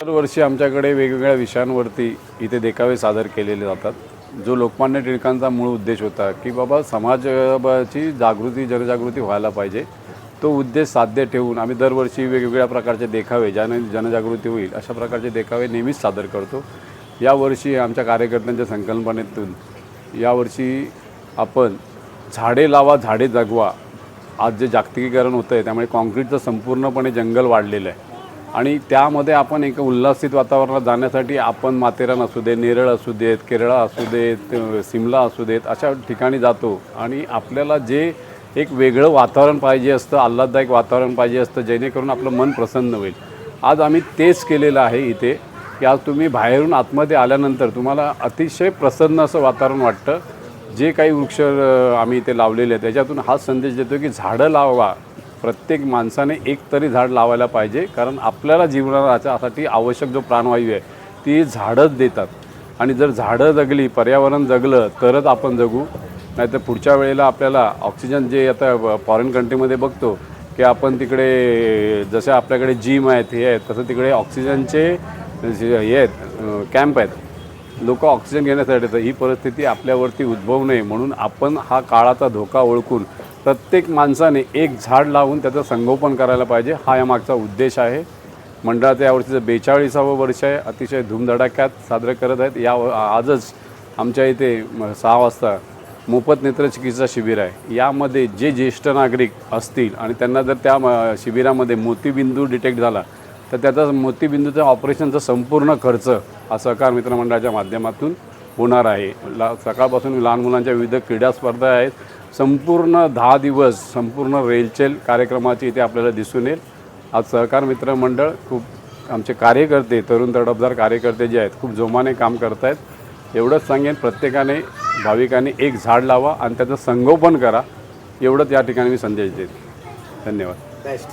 दरवर्षी आमच्याकडे वेगवेगळ्या विषयांवरती इथे देखावे सादर केलेले जातात. जो लोकमान्य टिळकांचा मूळ उद्देश होता की बाबा समाजाची जागृती जनजागृती व्हायला पाहिजे. तो उद्देश साध्य ठेवून आम्ही दरवर्षी वेगवेगळ्या प्रकारचे देखावे ज्याने जनजागृती होईल अशा प्रकारचे देखावे नेहमीच सादर करतो. यावर्षी आमच्या कार्यकर्त्यांच्या संकल्पनेतून यावर्षी आपण झाडे लावा झाडे जगवा. आज जे जागतिकीकरण होतं आहे त्यामुळे काँक्रीटचं संपूर्णपणे जंगल वाढलेलं आहे. आणि त्यामध्ये आपण एक उल्हासित वातावरणात जाण्यासाठी आपण माथेरान असू दे नेरळ असू देत केरळ असू देत सिमला असू देत अशा ठिकाणी जातो. आणि आपल्याला जे एक वेगळं वातावरण पाहिजे असतं आल्हाददायक वातावरण पाहिजे असतं जेणेकरून आपलं मन प्रसन्न होईल. आज आम्ही तेच केलेलं आहे इथे. की आज तुम्ही बाहेरून आतमध्ये आल्यानंतर तुम्हाला अतिशय प्रसन्न असं वातावरण वाटतं. जे काही वृक्ष आम्ही इथे लावलेले आहेत त्याच्यातून हाच संदेश देतो की झाडं लावा. प्रत्येक माणसाने एक तरी झाड लावायला पाहिजे कारण आपल्याला जीवनासाठी आवश्यक जो प्राणवायू आहे ती झाडंच देतात. आणि जर झाडं जगली पर्यावरण जगलं तरच आपण जगू. नाहीतर पुढच्या वेळेला आपल्याला ऑक्सिजन जे आता फॉरेन कंट्रीमध्ये बघतो की आपण तिकडे जसे आपल्याकडे जिम आहेत हे आहेत तसं तिकडे ऑक्सिजनचे हे आहेत कॅम्प आहेत. लोक ऑक्सिजन घेण्यासाठी तर ही परिस्थिती आपल्यावरती उद्भवू नये. म्हणून आपण हा काळाचा धोका ओळखून प्रत्येक माणसाने एक झाड लावून त्याचं संगोपन करायला पाहिजे हा यामागचा उद्देश आहे. मंडळाचं यावर्षीचं बेचाळीसावं वर्ष आहे अतिशय धूमधडाक्यात साजरं करत आहेत. या आजच आमच्या इथे सहा वाजता मोफत नेत्रचिकित्सा शिबिर आहे. यामध्ये जे ज्येष्ठ नागरिक असतील आणि त्यांना जर त्या शिबिरामध्ये मोतीबिंदू डिटेक्ट झाला तर त्याचा मोतीबिंदूच्या ऑपरेशनचा संपूर्ण खर्च हा सहकार मित्रमंडळाच्या माध्यमातून होणार आहे. ला सकाळपासून लहान मुलांच्या विविध क्रीडा स्पर्धा आहेत. संपूर्ण दहा दिवस संपूर्ण रेलचेल कार्यक्रमाची इथे आपल्याला दिसून येईल. आज सहकार मित्र मंडळ खूप आमचे कार्यकर्ते तरुण तडफदार कार्यकर्ते जे आहेत खूप जोमाने काम करत आहेत एवढंच सांगेन प्रत्येकाने भाविकांनी एक झाड लावा आणि त्याचं संगोपन करा. एवढंच या ठिकाणी मी संदेश देईन. धन्यवाद. बेस्ट